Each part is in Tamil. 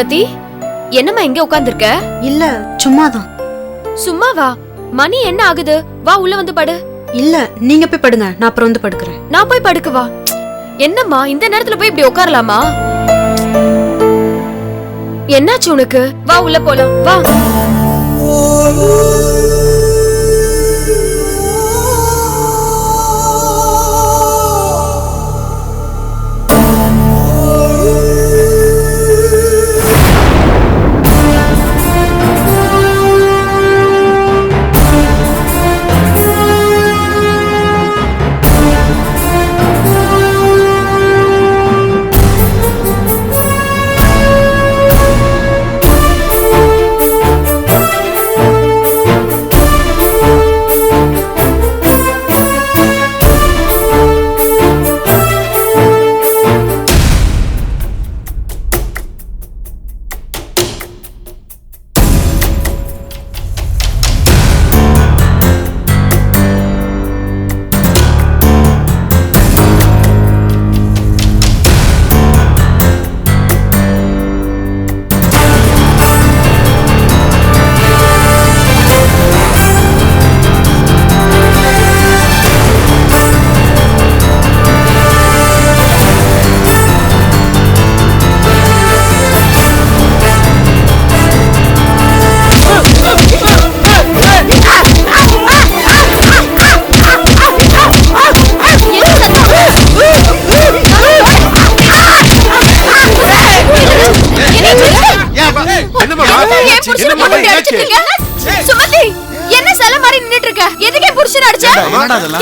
சுமதி என்னம்மா இங்க உட்கார்ந்திருக்க இல்ல சும்மாதான். சும்மா வா மணி என்ன ஆகுது? வா உள்ள வந்து படு. இல்ல நீங்க போய் படுங்க. நான் அப்புறம் வந்து படுக்கிறேன். நான் போய் படுக்க வா. என்னம்மா இந்த நேரத்துல போய் இப்படி உட்காரலாமா என்னாச்சு உனக்கு? வா உள்ள போலாம். வா.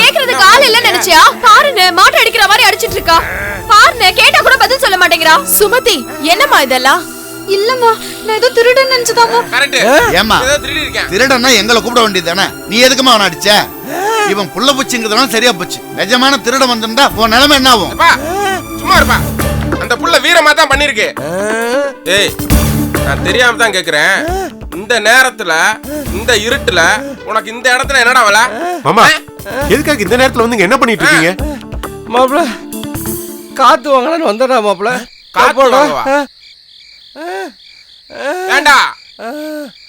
கேக்குறதுக்கு ஆள் இல்ல நினைச்சியா? பாருன்னு மாட்டு அடிக்கிற மாதிரி அடிச்சிட்டு இருக்கா. பாருன்னு கேட்டா கூட பதில் சொல்ல மாட்டேங்கிறா. சுமதி என்னம்மா இதெல்லாம்? இல்லம்மா நான் ஏதோ திருடன் நினைச்சதாமா கரெக்ட் ஏம்மா ஏதோ திருடி இருக்கேன் திருடன்னா எங்களை கூப்பிட வேண்டியது தானே நீ எதுக்குமா அவனை அடிச்ச? இவன் புள்ள பூச்சிங்கிறதுனால சரியா போச்சு. நிஜமான திருடன் வந்திருந்தா உன் நிலைமை என்ன ஆகும்? சும்மா இருப்பா. அந்த புள்ள வீரமா தான் பண்ணிருக்கு ஏய் நான் தெரியாம தான் கேக்குறேன். இந்த நேரத்துல இந்த இருட்டுல உனக்கு இந்த இடத்துல என்னடா வேலை? மாமா எதுக்காக இந்த நேரத்துல வந்து இங்க என்ன பண்ணிட்டு இருக்கீங்க? மாப்பிள காத்து வாங்கலான்னு வந்தடா மாப்பிள. காத்து வாங்கவா? ஏண்டா?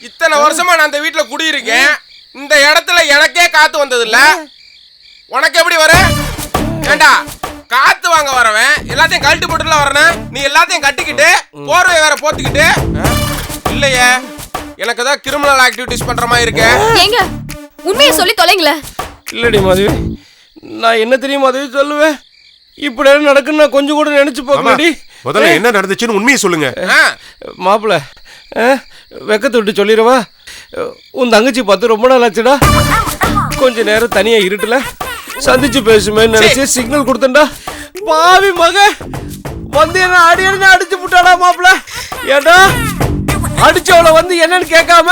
இத்தனை வருஷமா நான் அந்த வீட்டுல குடியிருக்கேன். இந்த இடத்துல எனக்கே காத்து வந்தது இல்ல உனக்கு எப்படி வர? ஏண்டா காத்து வாங்க வரவன் எல்லாத்தையும் கழட்டி போட்டுல வரனே நீ எல்லாத்தையும் கட்டிக்கிட்டு போர்வை வேற போத்திக்கிட்டு இல்லையே. எனக்கு ஏதாவது கிரிமினல் ஆக்டிவிட்டிஸ் பண்ற மாதிரி இருக்கு. ஏங்க உண்மையை சொல்லி தொலைங்களேன் இல்லடி மாதவி நான் என்ன தெரியும் மாதவி சொல்லுவேன்? இப்படி எல்லாம் நடக்குன்னு நான் கொஞ்சம் கூட நினைச்சு மாமா பார்க்கலடி. முதல்ல என்ன நடந்துச்சுன்னு உண்மையை சொல்லுங்க. ஆ, மாப்பிள வெக்கத்தை விட்டு சொல்லிடவா? உன் தங்கச்சி பார்த்து ரொம்ப நாள் ஆச்சுடா. கொஞ்ச நேரம் தனியா இருட்டுல சந்திச்சு பேசுமே நினைச்சு சிக்னல் கொடுத்தேன்டா. பாவி மக வந்து என்ன அடி அடி அடிச்சு விட்டாடா மாப்பிள? ஏடா அடிச்சவள வந்து என்னன்னு கேட்காம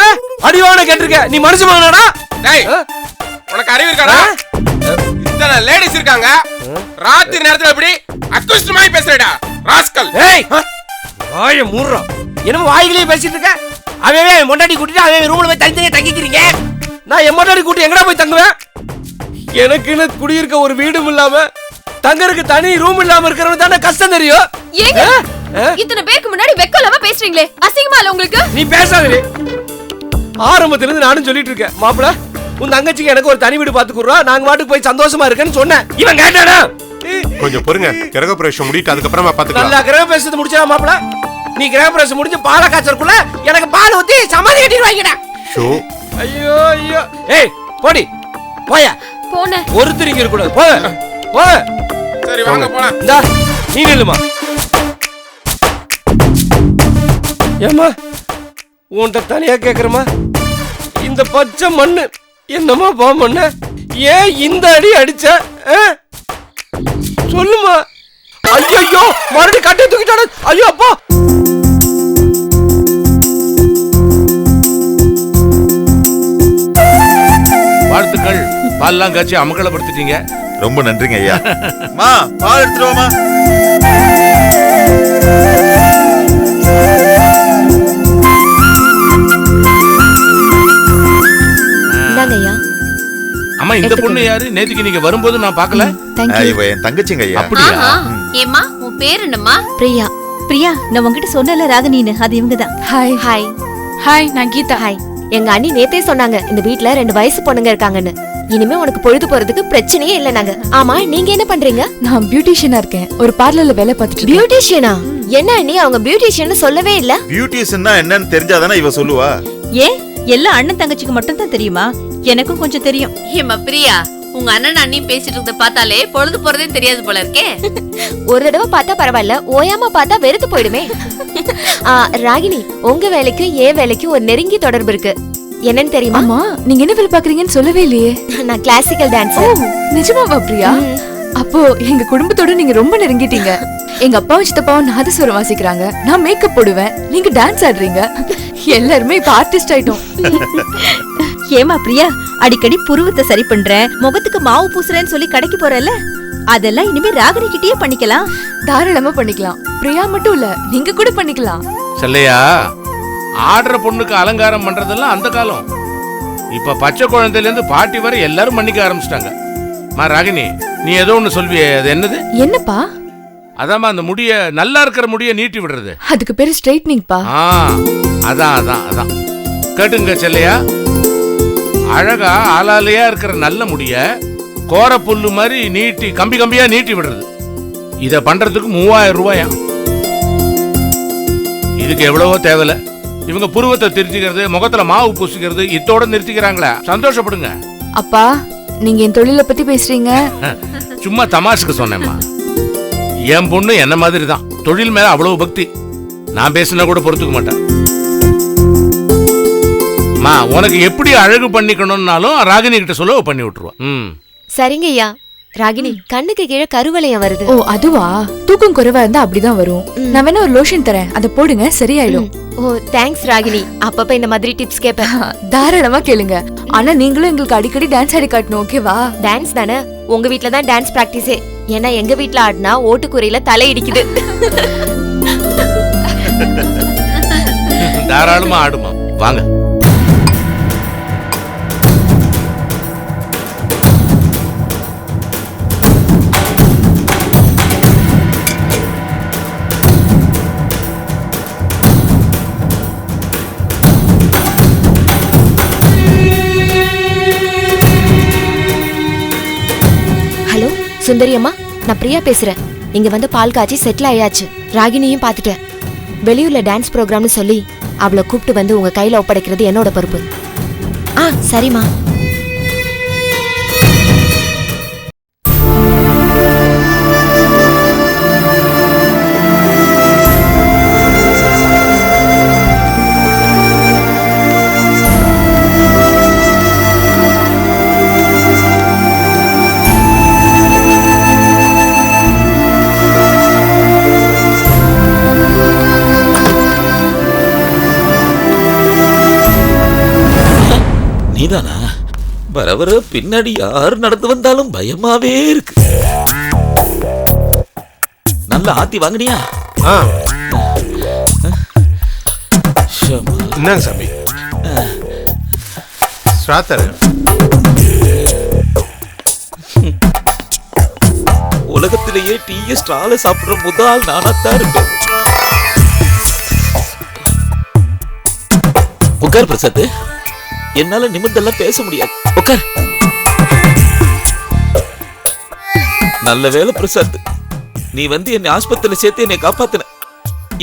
அடிவான கேட்டிருக்க. நீ மனுஷ மகனாடா? டேய்? உனக்கு அறிவு இருக்காடா? இத்தனை லேடிஸ் இருக்காங்க. ராத்திரி நேரத்துல எப்படி அக்குஸ்ட் மாதிரி பேசுறடா. ராஸ்கல். ஏய்! வாய மூடுறா. என்னமோ வாய்களே பேசிட்டு இருக்க. அவன் மொண்டாடி கூட்டிட்டு அவன் ரூம்ல போய் தனித்தனியா தங்கிக்கிறீங்க. நான் என் மொண்டாடி கூட்டி எங்கடா போய் தங்குவேன்? எனக்குன்னு குடியிருக்க ஒரு வீடும் இல்லாம தங்கறதுக்கு தனி ரூம் இல்லாம இருக்கிறவன் தானே கஷ்டம் தெரியும்? ஏங்க? இத்தனை பேருக்கு முன்னாடி வெக்கம் இல்லாம பேசுறீங்களே. அசிங்கமா இல்ல உங்களுக்கு? நீ பேசாதே ஆரம்பத்துல இருந்து நானும் சொல்லிட்டு இருக்கேன். மாப்பிள உன் தங்கச்சிக்கு எனக்கு ஒரு தனி வீடு பாத்துக்குறோம் நாங்க பாட்டுக்கு போய் சந்தோஷமா இருக்கேன்னு சொன்னேன். இவன் கேட்டானா? கொஞ்சம் பொறுங்க. கிரக பிரவேசம் முடிட்டு அதுக்கப்புறமா பாத்துக்கலாம். நல்லா கிரக பேசுறது முடிச்சா மாப்பிள. நீ கிரக பிரவேசம் முடிஞ்சு பால காய்ச்சறக்குள்ள எனக்கு பால் ஊத்தி சமாதி கட்டிட்டு வாங்கிடா. ஷோ. ஐயோ ஐயோ. ஏய் போடி. போயா. போன ஒருத்தர் இங்க இருக்கக்கூடாது. போக போக சரி வாங்க. போலாம். இந்தா நீ நில்லுமா? ஏம்மா உன்கிட்ட தனியா கேக்குறமா இந்த பச்சை மண்ணு என்னம்மா பா மண்ண? ஏன் இந்த அடி அடிச்ச? சொல்லுமா. ஐயோ மறுபடியும் கட்டை தூக்கிட்டான. ஐயோ அப்பா. வாழ்த்துக்கள். பால்லாம் காய்ச்சி அமக்கலப்படுத்திட்டீங்க ரொம்ப நன்றிங்க ஐயா. மா பால் எடுத்துட்டு வாமா இந்தாங்க ஐயா. அம்மா இந்த பொண்ணு யாரு? நேத்துக்கு நீங்க வரும்போது நான் பார்க்கல. இவ என் தங்கச்சிங்க ஐயா. அப்படியா? ஏம்மா உன் பேர் என்னம்மா? பிரியா. பிரியா நான் உன்கிட்ட சொன்னல ராகினின்னு. அது இவங்க தான் ஹாய் ஹாய் ஹாய் நான் கீதா. ஹாய் எங்க அண்ணி நேத்தே சொன்னாங்க இந்த வீட்ல ரெண்டு வயசு பொண்ணுங்க இருக்காங்கன்னு. இனிமே உனக்கு பொழுது போறதுக்கு பிரச்சனையே இல்ல நாங்க. ஆமா நீங்க என்ன பண்றீங்க? நான் பியூட்டிஷியனா இருக்கேன். ஒரு பார்லர்ல வேலை பார்த்துட்டு பியூட்டிஷியனா என்ன அண்ணி அவங்க பியூட்டிஷியன் சொல்லவே இல்ல? பியூட்டிஷியன்னா என்னன்னு தெரிஞ்சாதானே இவ சொல்லுவா? ஏன்? எல்லா அண்ணன் தங்கச்சிக்கு மட்டும் தான் தெரியுமா? எனக்கும் கொஞ்சம் தெரியும். ஏமா பிரியா உங்க அண்ணன் அண்ணி பேசிட்டு இருந்த பார்த்தாலே பொழுது போறதே தெரியாது போல இருக்கே. ஒரு தடவை பார்த்தா பரவாயில்ல ஓயாம பார்த்தா வெறுத்து போயிடுமே. ஆ, ராகினி உங்க வேலைக்கும் என் வேலைக்கும் ஒரு நெருங்கிய தொடர்பு இருக்கு. என்னன்னு தெரியுமா? ஆமா நீங்க என்ன வேலை பாக்குறீங்கன்னு சொல்லவே இல்லையே. நான் கிளாசிக்கல் ஓ டான்ஸ் நிஜமாவா பிரியா? அப்போ எங்க குடும்பத்தோட நீங்க ரொம்ப நெருங்கிட்டீங்க. எங்க அப்பாவும் சித்தப்பாவும் நாதஸ்வரம் வாசிக்கிறாங்க. நான் மேக்கப் போடுவேன். நீங்க டான்ஸ் ஆடுறீங்க. எல்லாருமே இப்ப ஆர்டிஸ்ட் ஆயிட்டோம். ஏமா பிரியா அடிக்கடி புருவத்தை சரி பண்றேன் முகத்துக்கு மாவு பூசுறேன்னு சொல்லி கடைக்கு போறல அதெல்லாம் இனிமே ராகினி கிட்டயே பண்ணிக்கலாம். தாராளமா பண்ணிக்கலாம். பிரியா மட்டும் இல்ல நீங்க கூட பண்ணிக்கலாம். செல்லையா? ஆடுற பொண்ணுக்கு அலங்காரம் பண்றதெல்லாம் அந்த காலம். இப்ப பச்சை குழந்தையில இருந்து பாட்டி வரை எல்லாரும் பண்ணிக்க ஆரம்பிச்சிட்டாங்க. மா ராகினி நீ ஏதோ ஒண்ணு சொல்வியே அது என்னது? என்னப்பா? அதாம்மா அந்த முடிய நல்லா இருக்கிற முடிய நீட்டி விடுறது. அதுக்கு பேரு ஸ்ட்ரைட்னிங்ப்பா. ஆ அதான் அதான் அதான். கேட்டுங்க செல்லையா. அழகா ஆளாலையா இருக்கிற நல்ல முடிய கோர புல்லு மாதிரி நீட்டி கம்பி கம்பியா நீட்டி விடுறது. இத பண்றதுக்கு மூவாயிரம் ரூபாயா? இதுக்கு எவ்வளவோ தேவையில்ல. இவங்க புருவத்தை திருத்திக்கிறது முகத்துல மாவு பூசிக்கிறது இத்தோட நிறுத்திக்கிறாங்களே. சந்தோஷப்படுங்க. அப்பா நீங்க என் தொழிலை பத்தி பேசுறீங்க. சும்மா தமாஷுக்கு சொன்னேம்மா. என் பொண்ணு என்ன மாதிரி தான் தொழில் மேல அவ்வளவு பக்தி. நான் பேசினா கூட பொறுத்துக்க மாட்டேன். மா உனக்கு எப்படி அழகு பண்ணிக்கணும்னாலும் ராகினி கிட்ட சொல்ல பண்ணி விட்டுருவா. ம். சரிங்க ஐயா ராகினி கண்ணுக்கு கீழே கருவளையம் வருது. ஓ அதுவா? தூக்கம் குறைவா இருந்தா அப்படிதான் வரும். நான் வேணா ஒரு லோஷன் தரேன். அதை போடுங்க சரியாயிடும். Oh thanks Ragini. அப்பப்ப இந்த மாதிரி டிப்ஸ் கேட்பேன் தாராளமா கேளுங்க. ஆனா நீங்களும் எங்களுக்கு அடிக்கடி டான்ஸ் ஆடி காட்டணும் ஓகேவா டான்ஸ் தானே? உங்க வீட்ல தான் டான்ஸ் பிராக்டிஸே ஏன்னா எங்க வீட்ல ஆடினா ஓட்டுக்குறையில தலை இடிக்குது. தாராளமா ஆடுமா. வாங்க. சுந்தரியம்மா நான் பிரியா பேசுறேன். இங்க வந்து பால் காய்ச்சி செட்டில் ஆயாச்சு. ராகினியும் பார்த்துட்டேன் வெளியூர்ல டான்ஸ் ப்ரோக்ராம்னு சொல்லி அவளை கூப்பிட்டு வந்து உங்க கையில ஒப்படைக்கிறது என்னோட பொறுப்பு. ஆ சரிம்மா. வர வர பின்னாடி யார் நடந்து வந்தாலும் பயமாவே இருக்கு. நல்லா ஆத்தி வாங்குனியா? ஆ. என்னங்க சாமி? ஸ்ராத்தர். உலகத்திலேயே டீய ஸ்ட்ரால சாப்பிடுற முதல் நானாத்தான் இருப்பேன். உட்கார் பிரசாத் என்னால நிமிர்ந்தெல்லாம் பேச முடியாது. உட்கார் நல்ல வேலை பிரசாத் நீ வந்து என்னை ஆஸ்பத்திரியில சேர்த்து என்னை காப்பாத்தின.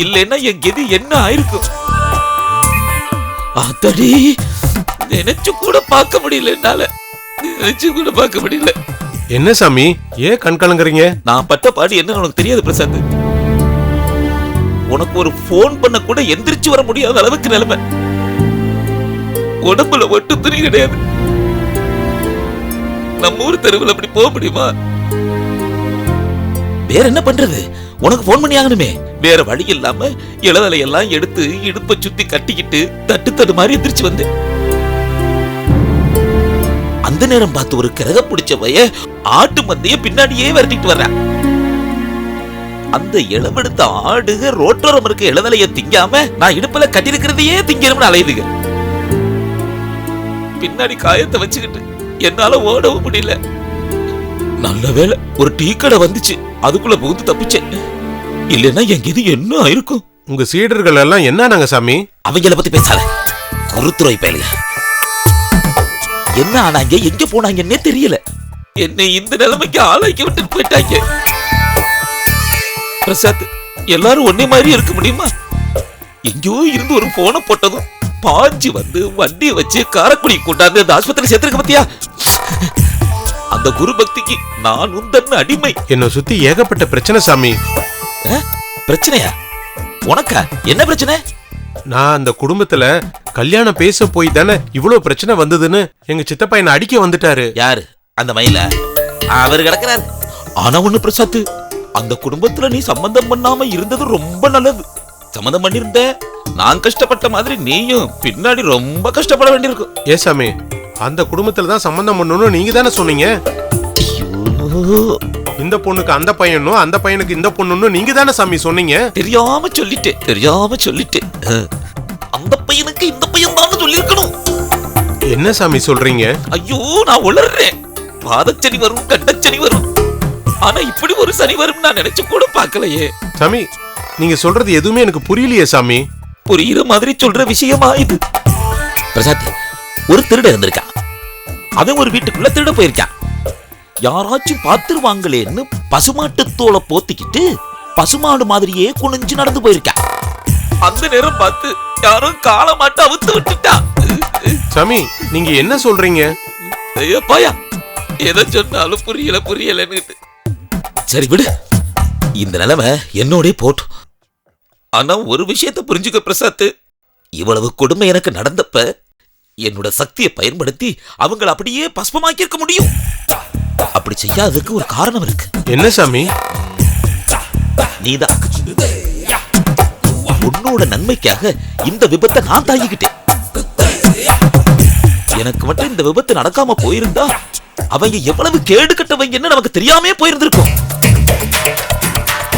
இல்லைன்னா என் கெதி என்ன ஆயிருக்கும்? அத்தடி நினைச்சு கூட பார்க்க முடியல என்னால. நினைச்சு கூட பார்க்க முடியல. என்ன சாமி ஏன் கண் கலங்குறீங்க? நான் பட்ட பாடு என்னன்னு உனக்கு தெரியாது பிரசாத். உனக்கு ஒரு ஃபோன் பண்ண கூட எந்திரிச்சு வர முடியாத அளவுக்கு நிலைமை. உடம்புல ஒட்டு துணி கிடையாது. நம்ம ஊர் தெருவில் அப்படி போக முடியுமா? வேற என்ன பண்றது? உனக்கு ஃபோன் பண்ணி ஆகணுமே. வேற வழி இல்லாம இளவலையெல்லாம் எடுத்து இடுப்பை சுத்தி கட்டிக்கிட்டு தட்டு தடு மாதிரி எந்திரிச்சு வந்தேன். அந்த நேரம் பார்த்து ஒரு கிரக பிடிச்ச வய ஆட்டு மந்தைய பின்னாடியே விரட்டிட்டு வர்றேன். அந்த இளவெடுத்த ஆடுக ரோட்டோரம் இருக்க இளவலைய திங்காம நான் இடுப்புல கட்டிருக்கிறதையே திங்கணும்னு அலையுதுங்க பின்னாடி காயத்தை வச்சுக்கிட்டு என்னால ஓடவும் முடியல. நல்ல வேளை ஒரு டீ கடை வந்துச்சு. அதுக்குள்ள புகுந்து தப்பிச்சேன். இல்லைன்னா எங்க இது என்ன ஆயிருக்கும்? உங்க சீடர்கள் எல்லாம் என்ன சாமி? அவங்கள பத்தி பேசாத. குருத்துறை பயலுங்க என்ன ஆனாங்க? எங்க போனாங்கன்னே தெரியல. என்னை இந்த நிலைமைக்கு ஆளாக்கி விட்டு போயிட்டாங்க. பிரசாத் எல்லாரும் ஒன்னே மாதிரி இருக்க முடியுமா? எங்கேயோ இருந்து ஒரு போனை போட்டதும் பாஞ்சு வந்து வண்டியை வச்சு காரக்குடி கொண்டாந்து அந்த ஆஸ்பத்திரி சேர்த்திருக்க பத்தியா? அந்த குரு பக்திக்கு நான் உந்தன் அடிமை. என்னை சுத்தி ஏகப்பட்ட பிரச்சனை சாமி. பிரச்சனையா? உனக்கா? என்ன பிரச்சனை? நான் அந்த குடும்பத்துல கல்யாணம் பேச போய் தானே இவ்வளவு பிரச்சனை வந்ததுன்னு எங்க சித்தப்பா என்ன அடிக்க வந்துட்டாரு. யாரு? அந்த மயில? அவர் கிடக்குறாரு. ஆனா ஒண்ணு பிரசாத் அந்த குடும்பத்துல நீ சம்பந்தம் பண்ணாம இருந்தது ரொம்ப நல்லது. சம்மந்தம் பண்ணிருந்த. நான் கஷ்டப்பட்ட மாதிரி நீயும் பின்னாடி ரொம்ப கஷ்டப்பட வேண்டியிருக்கும். ஏ சாமி அந்த குடும்பத்துல தான் சம்பந்தம் பண்ணணும்னு நீங்க தானே சொன்னீங்க? இந்த பொண்ணுக்கு அந்த பையனும் அந்த பையனுக்கு இந்த பொண்ணுன்னு நீங்க தானே சாமி சொன்னீங்க? தெரியாம சொல்லிட்டேன் தெரியாம சொல்லிட்டேன். அந்த பையனுக்கு இந்த பையன் தான் சொல்லியிருக்கணும். என்ன சாமி சொல்றீங்க? ஐயோ நான் உளறேன். பாதச்சனி வரும் கண்டச்சனி வரும். ஆனா இப்படி ஒரு சனி வரும் நான் நினைச்சு கூட பார்க்கலையே. சாமி நீங்க சொல்றது எதுவுமே எனக்கு புரியலையே சாமி. புரியுற மாதிரி சொல்ற விஷயமா இது? பிரசாத் ஒரு திருட இருந்திருக்கான் அவன் ஒரு வீட்டுக்குள்ள திருட போயிருக்கான் யாராச்சும் பார்த்துருவாங்களேன்னு பசுமாட்டு தோலை போத்திக்கிட்டு பசுமாடு மாதிரியே குனிஞ்சு நடந்து போயிருக்கான் அந்த நேரம் பார்த்து யாரும் கால மாட்டு அவுத்து விட்டுட்டான் சாமி நீங்க என்ன சொல்றீங்க? ஐயோ பாயா. எதை சொன்னாலும் புரியல புரியலன்னு. சரி விடு. இந்த நிலைமை என்னோடே போட்டும். ஆனா ஒரு விஷயத்தை புரிஞ்சுக்க பிரசாத் இவ்வளவு கொடுமை எனக்கு நடந்தப்ப என்னோட சக்தியை பயன்படுத்தி அவங்கள அப்படியே பஸ்பமாக்கி இருக்க முடியும். அப்படி செய்யாததுக்கு ஒரு காரணம் இருக்கு. என்ன சாமி? நீதான். உன்னோட நன்மைக்காக இந்த விபத்தை நான் தாங்கிக்கிட்டேன். எனக்கு மட்டும் இந்த விபத்து நடக்காம போயிருந்தா அவங்க எவ்வளவு கேடு கட்டவங்கன்னு நமக்கு தெரியாமே போயிருந்திருக்கும்.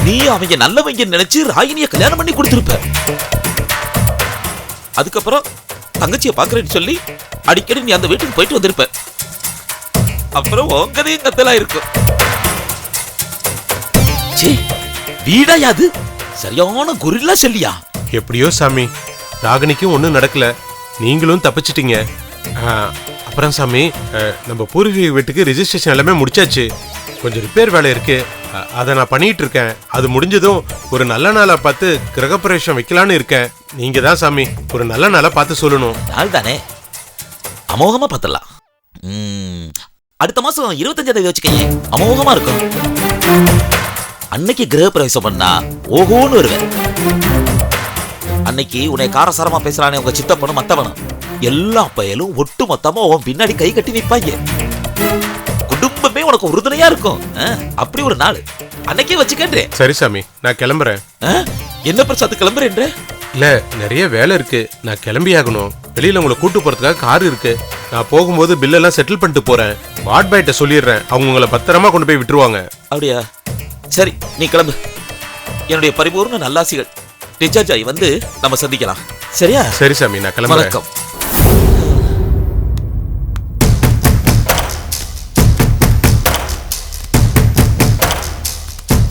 நீ அவங்க நல்லவங்க நினைச்சு ராகினிய கல்யாணம் பண்ணி கொடுத்திருப்ப. அதுக்கப்புறம் தங்கச்சிய பாக்குறேன்னு சொல்லி அடிக்கடி நீ அந்த வீட்டுக்கு போயிட்டு வந்திருப்ப. அப்புறம் உங்கதையும் கத்தலா இருக்கும். சே வீடா யாது? சரியான குரில்லா செல்லியா? எப்படியோ சாமி ராகினிக்கும் ஒன்றும் நடக்கல. நீங்களும் தப்பிச்சிட்டீங்க. அப்புறம் சாமி நம்ம பூர்வீக வீட்டுக்கு ரெஜிஸ்ட்ரேஷன் எல்லாமே முடிச்சாச்சு. கொஞ்சம் ரிப்பேர் வேலை இருக்கு. அதை நான் பண்ணிட்டு இருக்கேன். அது முடிஞ்சதும் ஒரு நல்ல நாளா பார்த்து கிரகப்பிரவேசம் வைக்கலான்னு இருக்கேன். நீங்க தான் சாமி ஒரு நல்ல நாளா பார்த்து சொல்லணும். நாள் தானே அமோகமா பார்த்தலாம் ம், அடுத்த மாசம் இருபத்தஞ்சாம் தேதி வச்சுக்கங்க அமோகமா இருக்கும். அன்னைக்கு கிரக பிரவேசம் பண்ணா ஓஹோன்னு வருவேன். அன்னைக்கு உன்னை காரசாரமா பேசுறானே உங்க சித்தப்பனும் மத்தவனும். எல்லா பயலும் ஒட்டு மொத்தமா உன் பின்னாடி கை கட்டி நிப்பாங்க. உனக்கு உறுதுணையா இருக்கும். அப்படி ஒரு நாள். அன்னைக்கே வச்சுக்கன்றேன் சரி சாமி நான் கிளம்புறேன். என்ன பிரசாத் கிளம்புறேன்ற? இல்ல நிறைய வேலை இருக்கு. நான் கிளம்பி ஆகணும். வெளியில உங்களை கூட்டு போறதுக்காக கார் இருக்கு. நான் போகும்போது பில்லெல்லாம் செட்டில் பண்ணிட்டு போறேன். வார்ட் பாய்ட்ட சொல்லிடுறேன். அவங்க உங்களை பத்திரமா கொண்டு போய் விட்டுருவாங்க. அப்படியா? சரி நீ கிளம்பு. என்னுடைய பரிபூர்ண நல்லாசிகள். டிஸ்சார்ஜ் ஆகி வந்து நம்ம சந்திக்கலாம். சரியா? சரி சாமி நான் கிளம்புறேன்.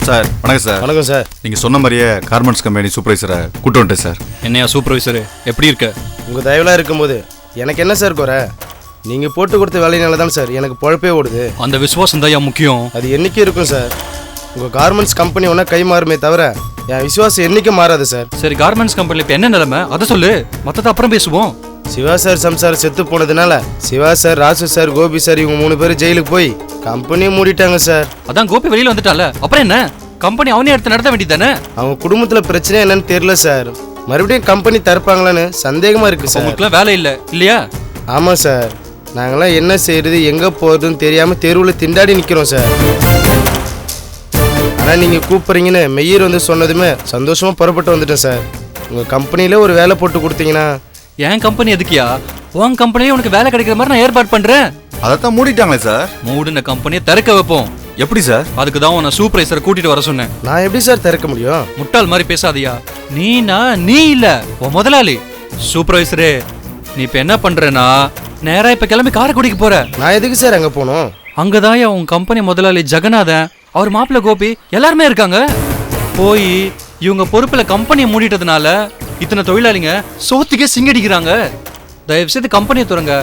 சார் வணக்கம் சார். வணக்கம் சார். நீங்க சொன்ன மாதிரியே கார்மெண்ட்ஸ் கம்பெனி சூப்பர்வைசரை கூட்டு வந்துட்டேன் சார். என்னையா சூப்பர்வைசர் எப்படி இருக்க? உங்க தயவுலாம் இருக்கும்போது எனக்கு என்ன சார் குறை? நீங்க போட்டு கொடுத்த வேலையினால தான் சார் எனக்கு பொழப்பே ஓடுது. அந்த விசுவாசம் தான் முக்கியம். அது என்னைக்கு இருக்கும் சார்? உங்க கார்மெண்ட்ஸ் கம்பெனி ஒன்றா கை மாறுமே தவிர என் விசுவாசம் என்னைக்கும் மாறாது சார். சரி கார்மெண்ட்ஸ் கம்பெனில இப்ப என்ன நிலைமை? அதை சொல்லு. மத்தத அப்புறம் பேசுவோம். சிவா சார் சம்சார் செத்து போனதுனால Siva sir Rasu sir Gopi sir இவங்க மூணு பேரும் ஜெயிலுக்கு போய் கம்பெனியை மூடிட்டாங்க சார். அதான் கோபி வெளியில வந்துட்டால? அப்புறம் என்ன? கம்பெனி அவனே எடுத்து நடத்த வேண்டியதானே அவங்க குடும்பத்துல பிரச்சனை என்னன்னு தெரியல சார். மறுபடியும் கம்பெனி தரப்பாங்களான்னு சந்தேகமா இருக்கு சார். உங்களுக்குலாம் வேலை இல்ல இல்லையா? ஆமா சார். நாங்களாம் என்ன செய்யறது எங்க போறதுன்னு தெரியாம தெருவில் திண்டாடி நிக்கிறோம் சார். ஆனா நீங்க கூப்பிடுறீங்கன்னு மெய்யர் வந்து சொன்னதுமே சந்தோஷமா புறப்பட்டு வந்துட்டேன் சார். உங்க கம்பெனில ஒரு வேலை போட்டு கொடுத்தீங்கன்னா என் கம்பெனி எதுக்கியா உன் கம்பெனியே உனக்கு வேலை கிடைக்கிற மாதிரி நான் ஏற்பாடு பண்றேன். அதைத்தான் மூடிட்டாங்களே சார் மூடின கம்பெனியை திறக்க வைப்போம். எப்படி சார் அதுக்கு தான் உன்னை சூப்பர்வைசரை கூட்டிட்டு வர சொன்னேன். நான் எப்படி சார் திறக்க முடியும்? முட்டாள் மாதிரி பேசாதயா. நீனா நீ இல்ல. உன் முதலாளி. சூப்பர்வைசரே நீ இப்ப என்ன பண்றேன்னா நேரா இப்ப கிளம்பி காரைக்குடிக்கு போற. நான் எதுக்கு சார் அங்க போகணும்? அங்கதான் உன் கம்பெனி முதலாளி ஜெகநாதன். அவர் மாப்பிள்ள கோபி எல்லாருமே இருக்காங்க. போய் இவங்க பொறுப்புல கம்பெனியை மூடிட்டதுனால இத்தனை தொழிலாளிங்க சோத்துக்கே சிங்கடிக்கிறாங்க தயவு செய்து கம்பெனியை துறங்க.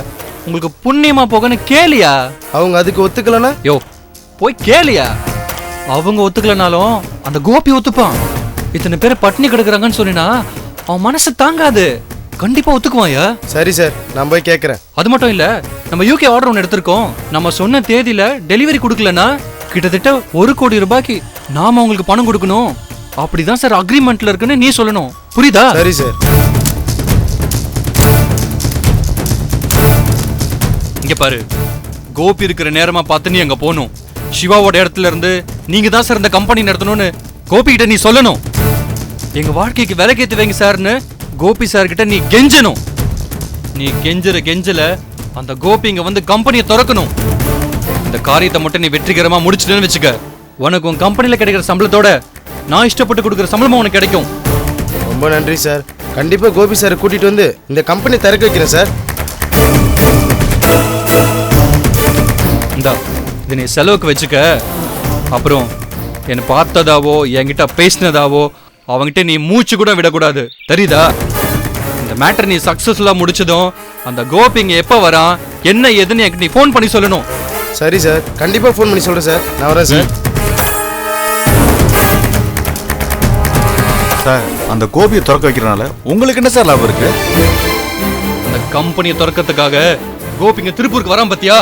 உங்களுக்கு புண்ணியமா போகன்னு கேளியா? அவங்க அதுக்கு ஒத்துக்கலனா? யோ போய் கேளியா? அவங்க ஒத்துக்கலனாலும் அந்த கோபி ஒத்துப்பான். இத்தனை பேர் பட்டினி கிடக்குறாங்கன்னு சொன்னா அவன் மனசு தாங்காது. கண்டிப்பா ஒத்துக்குவாயா சரி சார் நான் போய் கேட்குறேன் அது மட்டும் இல்ல நம்ம யூகே ஆர்டர் ஒன்று எடுத்திருக்கோம். நம்ம சொன்ன தேதியில டெலிவரி கொடுக்கலனா கிட்டத்தட்ட ஒரு கோடி ரூபாய்க்கு நாம அவங்களுக்கு பணம் கொடுக்கணும். அப்படிதான் சார் அக்ரிமெண்ட்ல இருக்குன்னு நீ சொல்லணும். புரியுதா? சரி சார். இங்க பாரு. கோபி இருக்கிற நேரமா பார்த்து நீ அங்க போகணும். சிவாவோட இடத்துல இருந்து நீங்க தான் சார் இந்த கம்பெனி நடத்தணும்னு கோபி கிட்ட நீ சொல்லணும். எங்க வாழ்க்கைக்கு விலைக்கேத்து வைங்க சார்னு கோபி சார் கிட்ட நீ கெஞ்சணும். நீ கெஞ்சுற கெஞ்சல அந்த கோபி இங்க வந்து கம்பெனியை திறக்கணும். இந்த காரியத்தை மட்டும் நீ வெற்றிகரமா முடிச்சிட்டேன்னு வச்சுக்க. உனக்கு உன் கம்பெனில கிடைக்கிற சம்பளத்தோட நான் இஷ்டப்பட்டு கொடுக்குற சம்பளமும் உனக்கு கிடைக்கும். ரொம்ப நன்றி சார். கண்டிப்பா கோபி சார் கூட்டிட்டு வந்து இந்த கம்பெனி திறக்க வைக்கிறேன் சார். இந்தா இது நீ செலவுக்கு வச்சுக்க. அப்புறம் என்னை பார்த்ததாவோ என்கிட்ட பேசினதாவோ அவங்கிட்ட நீ மூச்சு கூட விடக்கூடாது. தெரியுதா? இந்த மேட்டர் நீ சக்சஸ்ஃபுல்லா முடிச்சதும் அந்த கோபி இங்க எப்ப வரான்? என்ன ஏதுன்னு எனக்கு நீ ஃபோன் பண்ணி சொல்லணும். சரி சார். கண்டிப்பா ஃபோன் பண்ணி சொல்றேன் சார். நான் வரேன் சார். சார் அந்த கோபியை திறக்க வைக்கிறனால உங்களுக்கு என்ன சார் லாபம் இருக்கு? அந்த கம்பெனியை திறக்கிறதுக்காக கோபி இங்க திருப்பூருக்கு வரான் பாத்தியா?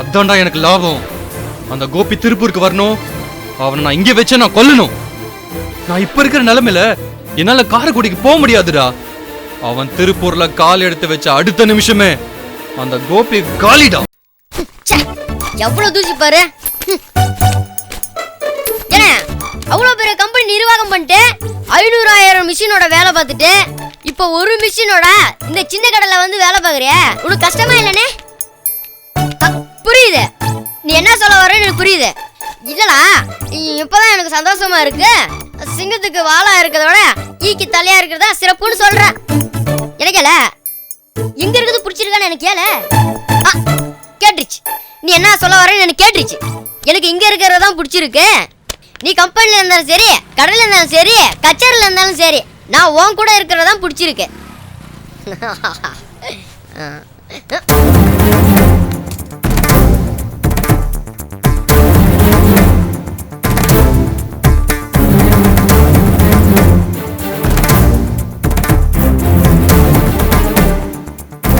அதான்டா எனக்கு லாபம். அந்த கோபி திருப்பூருக்கு வரணும். அவனை நான் இங்க வச்சு நான் கொல்லணும். நான் இப்ப இருக்கிற நிலைமையில என்னால காரைக்குடிக்கு போக முடியாதுடா. அவன் திருப்பூர்ல கால் எடுத்து வச்ச அடுத்த நிமிஷமே அந்த கோபி காலிடா. எவ்வளவு தூசி பாரு. அவ்வளோ பெரிய கம்பெனி நிர்வாகம் பண்ணிட்டு ஐநூறு ஆயிரம் மிஷினோட வேலை பார்த்துட்டு இப்போ ஒரு மிஷினோட இந்த சின்ன கடையில் வந்து வேலை பார்க்குறிய? உனக்கு கஷ்டமா இல்லனே புரியுது. நீ என்ன சொல்ல வரேன்னு எனக்கு புரியுது. இல்லடா இப்போதான் எனக்கு சந்தோஷமா இருக்கு. சிங்கத்துக்கு வாழா இருக்கிறத விட ஈக்கு தலையா இருக்கிறதா சிறப்புன்னு சொல்றேன். எனக்கேல எங்க இருக்குது பிடிச்சிருக்கான்னு எனக்கு கேள. கேட்டுருச்சு. நீ என்ன சொல்ல வரேன்னு எனக்கு கேட்டுருச்சு. எனக்கு இங்க இருக்கிறது தான் பிடிச்சிருக்கு. நீ கம்பெனில இருந்தாலும் சரி கடையில் இருந்தாலும் சரி கச்சேரியில் இருந்தாலும் சரி நான் உன் கூட இருக்கிறது பிடிச்சிருக்கு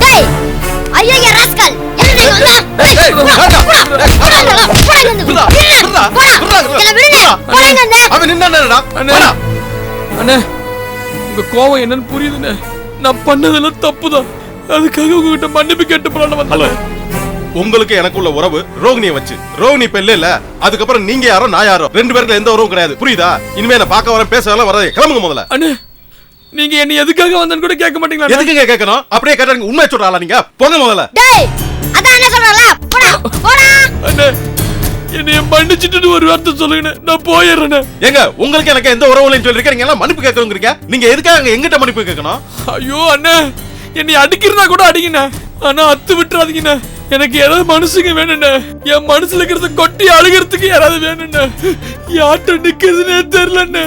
டேய் ஐயோ ஏ ராஸ்கல் என்ன அவன் நின்னா அண்ணே. உங்க கோவம் என்னன்னு புரியுதுண்ணே. நான் பண்ணதெல்லாம் தப்புதான். அதுக்காக உங்ககிட்ட மன்னிப்பு கேட்டு வந்தேன். உங்களுக்கு எனக்குள்ள உறவு? ரோகிணியை வச்சு. ரோகிணி இப்ப இல்ல. அதுக்கப்புறம் நீங்க யாரோ நான் யாரோ? ரெண்டு பேருக்கு எந்த உறவும் கிடையாது. புரியுதா? இனிமே நான் பார்க்க வரேன் பேச வரேன் வரது கிளம்புங்க முதல்ல. அண்ணே நீங்க என்ன எதுக்காக வந்தேன்னு கூட கேட்க மாட்டீங்களா எதுக்குங்க கேட்கணும்? அப்படியே கேட்டா உண்மை சொல்றாளா நீங்க? போங்க முதல்ல. டேய் அதான் என்ன சொல்றல போடா போடா. அண்ணே என்னைய மன்னிச்சிட்டு ஒரு வார்த்தை சொல்லுங்கண்ணே. நான் போயிடுறேண்ணே. ஏங்க உங்களுக்கு எனக்கு எந்த உறவு இல்லைன்னு சொல்லிருக்கீங்க? நீங்க எல்லாம் மன்னிப்பு கேட்கணுங்கிறீங்க. நீங்க எதுக்காக அங்க எங்கிட்ட மன்னிப்பு கேட்கணும்? ஐயோ அண்ணே. என்னை அடிக்கிறதா கூட அடிங்கண்ணே. ஆனா அத்து விட்டுறாதீங்கண்ணே. எனக்கு ஏதாவது மனுஷங்க வேணுண்ணே என் மனசுல இருக்கிறத கொட்டி அழுகிறதுக்கு யாராவது வேணுண்ணே யார்கிட்ட நிக்கிறதுனே தெரியலண்ணே.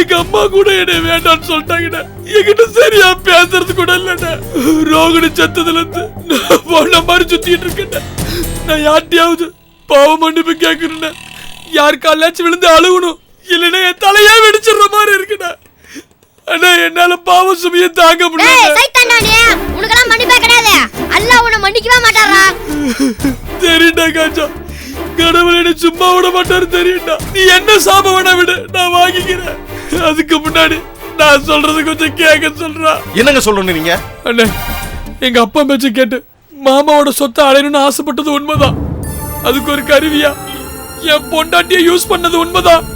எங்க அம்மா கூட என்னை வேண்டாம்னு சொல்லிட்டாங்கண்ணே. என்கிட்ட சரியா பேசுறது கூட இல்லைண்ணே. ரோகிணி செத்ததுல இருந்து நான் போன மாதிரி சுத்திட்டு இருக்கேன் நான் யார்ட்டையாவது பாவ மன்னிப்பு கேட்கணுண்ணே யார் காலாச்சும் விழுந்து அழுகணும். இல்லைன்னா என் தலையா வெடிச்சிடுற மாதிரி இருக்குண்ணே அண்ணா என்னால பாவ சுமையை தாங்க டேய் முடியல உனக்கெல்லாம் மன்னிப்பே கிடையாது. அல்லாஹ் உன்னை மன்னிக்கவே மாட்டாரா தெரியுண்டா காஞ்சா. கடவுள் என்னை சும்மா விட மாட்டாரு தெரியுண்டா நீ என்ன சாப வேணா விடு. நான் வாங்கிக்கிறேன். அதுக்கு முன்னாடி நான் சொல்றது கொஞ்சம் கேட்க சொல்றா. என்னங்க சொல்லணும் நீங்க? அண்ணே எங்க அப்பா பேச்ச கேட்டு மாமாவோட சொத்தை அடையணும்னு ஆசைப்பட்டது உண்மைதான். அதுக்கு ஒரு கருவியா? என் பொண்டாட்டிய யூஸ் பண்ணது உண்மைதான்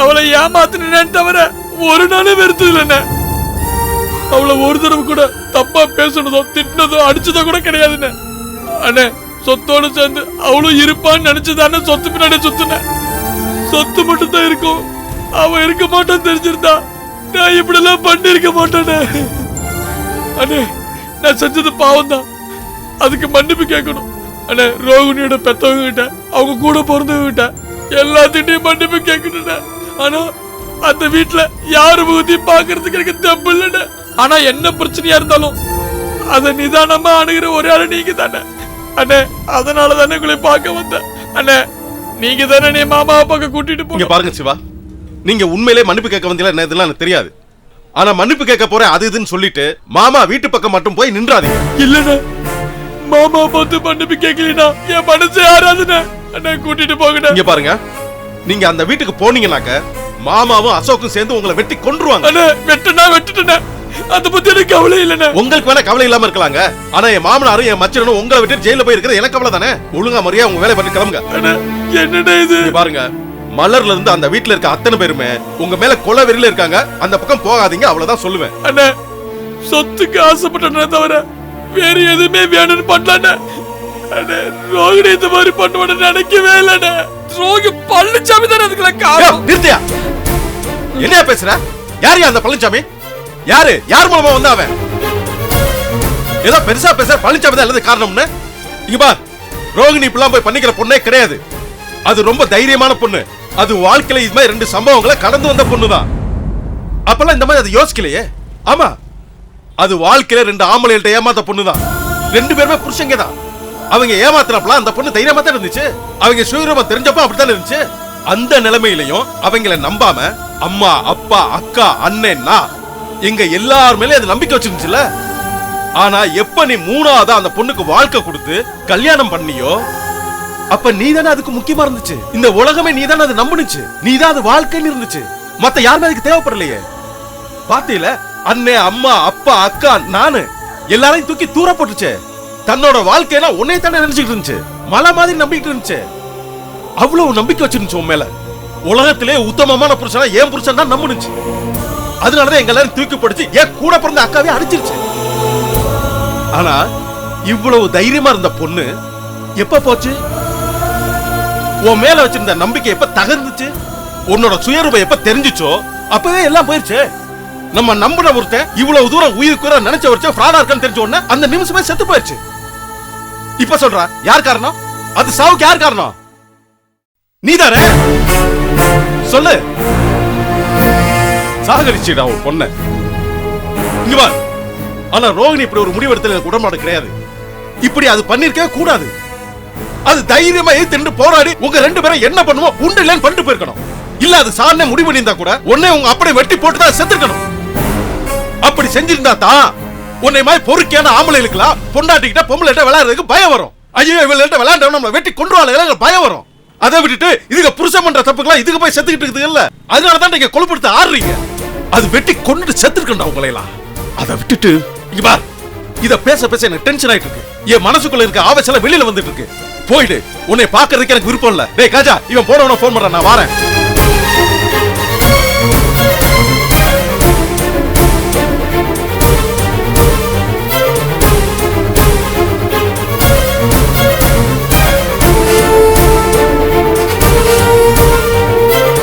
அவளை ஏமாத்தினேன்னு தவிர ஒரு நாளும் வெறுத்தது அவளை ஒரு தடவை கூட தப்பா பேசுனதோ திட்டினதோ அடிச்சதோ கூட கிடையாதுண்ணே அண்ணே சொத்தோட சேர்ந்து அவளும் இருப்பான்னு நினைச்சதானே சொத்து பின்னாடி சுத்துனேன். சொத்து மட்டும் தான் இருக்கும். அவ இருக்க மாட்டான்னு தெரிஞ்சிருந்தா நான் இப்படிலாம் பண்ணிருக்க மாட்டேனே. அண்ணே நான் செஞ்சது பாவம் தான் அதுக்கு மன்னிப்பு கேட்கணும். அண்ணே ரோகிணியோட பெத்தவங்க கிட்ட அவங்க கூட பிறந்தவங்க கிட்ட எல்லாத்திட்டையும் மன்னிப்பு கேட்கணுண்ணே ஆனா அந்த வீட்ல யாரு முகத்தி பாக்குறதுக்கு எனக்கு தெம்பு இல்லைண்ணே. ஆனா என்ன பிரச்சனையா இருந்தாலும் அதை நிதானமா அணுகிற ஒரே ஆளு நீங்க தானே அண்ணே அதனால தானே உங்களை பார்க்க வந்தேன். அண்ணே நீங்க தானே நீ மாமா பார்க்க கூட்டிட்டு இங்க பாருங்க சிவா நீங்க உண்மையிலே மன்னிப்பு கேட்க வந்தீங்களா என்ன இதெல்லாம் எனக்கு தெரியாது. ஆனா மன்னிப்பு கேட்க போறேன் அது இதுன்னு சொல்லிட்டு மாமா வீட்டு பக்கம் மட்டும் போய் நின்றாதீங்க. இல்லண்ணே மாமா பார்த்து மன்னிப்பு கேட்கலனா என் மனசு ஆறாதுண்ணே. அண்ணே கூட்டிட்டு போகண்ணே இங்க பாருங்க. நீங்க அந்த வீட்டுக்கு போனீங்கன்னாக்க மாமாவும் அசோக்கும் சேர்ந்து உங்களை வெட்டி கொன்றுவாங்க. அண்ணே வெட்டுனா வெட்டுட்டேண்ணே. அதை பத்தி எனக்கு கவலை இல்லைண்ணே. உங்களுக்கு வேணா கவலை இல்லாம இருக்கலாங்க. ஆனா என் மாமனாரும் என் மச்சனும் உங்களை விட்டு ஜெயில போய் இருக்கிறது எனக்கு கவலை தானே? ஒழுங்கா முறையா உங்க வேலையை பண்ணி கிளம்புங்க. என்னடா இது? இங்க பாருங்க. மலர்ல இருந்து அந்த வீட்ல இருக்க அத்தனை பேருமே உங்க மேல கொலை வெறியில இருக்காங்க. அந்த பக்கம் போகாதீங்க அவ்வளவுதான் சொல்லுவேன். அண்ணே சொத்துக்கு ஆசைப்பட்டனே தவிர வேற எதுவுமே வேணும்னு பண்ணல அண்ணே ரோகிணி இந்த மாதிரி பண்ணுவான்னு நினைக்கவே இல்லைண்ணே. ரோகி பழனிசாமி தானே அதுக்கெல்லாம் காரணம்? நிறுத்தியா என்னையா பேசுற? யார் அந்த பழனிசாமி யாரு? யார் மூலமா வந்தா அவன்? ஏதோ பெருசா பேச பழனிசாமி தான் காரணம்னு? இங்க பார் ரோகிணி இப்பெல்லாம் போய் பண்ணிக்கிற பொண்ணே கிடையாது. அது ரொம்ப தைரியமான பொண்ணு. அது வாழ்க்கையில இது மாதிரி ரெண்டு சம்பவங்களை கடந்து வந்த பொண்ணு தான் அப்பெல்லாம் இந்த மாதிரி அது யோசிக்கலையே. ஆமா அது வாழ்க்கையில ரெண்டு ஆம்பளைகள்ட்ட ஏமாத்த பொண்ணு தான் ரெண்டு பேருமே புருஷங்க தான் அவங்க ஏமாத்தினப்பலாம் அந்த பொண்ணு தைரியமா தான் இருந்துச்சு. அவங்க சுயரூபம் தெரிஞ்சப்ப அப்படித்தான் இருந்துச்சு. அந்த நிலைமையிலையும் அவங்கள நம்பாம அம்மா அப்பா அக்கா அண்ணன் எங்க எல்லார் மேலயும் அது நம்பிக்கை வச்சிருந்துச்சுல? ஆனா எப்ப நீ மூணாவதா அந்த பொண்ணுக்கு வாழ்க்கை கொடுத்து கல்யாணம் பண்ணியோ அப்ப நீ தானே அதுக்கு முக்கியமா இருந்துச்சு. இந்த உலகமே நீ தானே அது நம்புனுச்சு. நீ தான் அது வாழ்க்கைன்னு இருந்துச்சு. மத்த யாருமே அதுக்கு தேவைப்படலையே. பாத்தீங்களா அண்ணே அம்மா அப்பா அக்கா நானு எல்லாரையும் தூக்கி தூர போட்டுச்சு தன்னோட வாழ்க்கையில உன்னை தானே நினைச்சிட்டு இருந்துச்சு. மலை மாதிரி நம்பிட்டு இருந்துச்சு. அவ்வளவு நம்பிக்கை வச்சிருந்துச்சு உன் மேல. உலகத்திலே உத்தமமான புருஷனா ஏன் புருஷன் தான் நம்புனுச்சு. அதனாலதான் எங்க எல்லாரும் தூக்கி போடுச்சு ஏன் கூட பிறந்த அக்காவே அடிச்சிருச்சு. ஆனா இவ்வளவு தைரியமா இருந்த பொண்ணு எப்ப போச்சு? உன் மேல வச்சிருந்த நம்பிக்கை எப்ப தகர்ந்துச்சு? உன்னோட சுயரூபம் எப்ப தெரிஞ்சுச்சோ அப்பவே எல்லாம் போயிருச்சு. நம்ம நம்பின ஒருத்தன் இவ்வளவு தூரம் உயிருக்குற நினைச்ச ஒருத்தன் ஃப்ராடா இருக்கான்னு தெரிஞ்ச உடனே அந்த நிமிஷமே செத்து போயிருச்சு. இப்ப சொல்ற யார் காரணம்? அது சாவுக்கு யார் காரணம்? நீதானே? சொல்லு. சாகரிச்சுடா உன் பொண்ண. இங்க வா ஆனா ரோகிணி இப்படி ஒரு முடிவெடுத்தல எனக்கு உடன்பாடு கிடையாது. இப்படி அது பண்ணிருக்கவே கூடாது. அது தைரியமா திண்டு போராடி உங்க ரெண்டு பேரும் என்ன பண்ணுவோம் உண்டு இல்லைன்னு பண்ணிட்டு போயிருக்கணும். இல்ல அது சார்னே முடிவு பண்ணியிருந்தா கூட உன்னை உங்க அப்படியே வெட்டி போட்டு தான் செத்துருக்கணும். அப்படி செஞ்சிருந்தா தான் உன்னை மாதிரி பொறுக்கியான ஆம்பளைகளுக்குலாம் பொண்டாட்டிக்கிட்ட பொம்பளைகிட்ட விளையாடுறதுக்கு பயம் வரும். ஐயோ இவங்கள்ட்ட விளையாண்டவன் நம்மளை வெட்டி கொண்டு பயம் வரும். அதை விட்டுட்டு இதுக்கு புருஷன் பண்ற தப்புக்கெல்லாம் இதுக்கு போய் செத்துக்கிட்டு இருக்குது இல்ல. அதனால தான் நீங்க கொழுப்படுத்த ஆடுறீங்க. அது வெட்டி கொண்டுட்டு செத்துருக்கண்டா உங்களையெல்லாம். அதை விட்டுட்டு இங்க பார். இத பேச பேச எனக்கு டென்ஷன் ஆயிட்டு இருக்கு என் மனசுக்குள்ள இருக்க ஆவேசம் வெளியில வந்துட்டு இருக்கு போயிடு. உன்னை பாக்குறதுக்கு எனக்கு விருப்பம் இல்ல. டேய் காஜா இவன் போனவன போன் பண்றான் நான் வரேன்.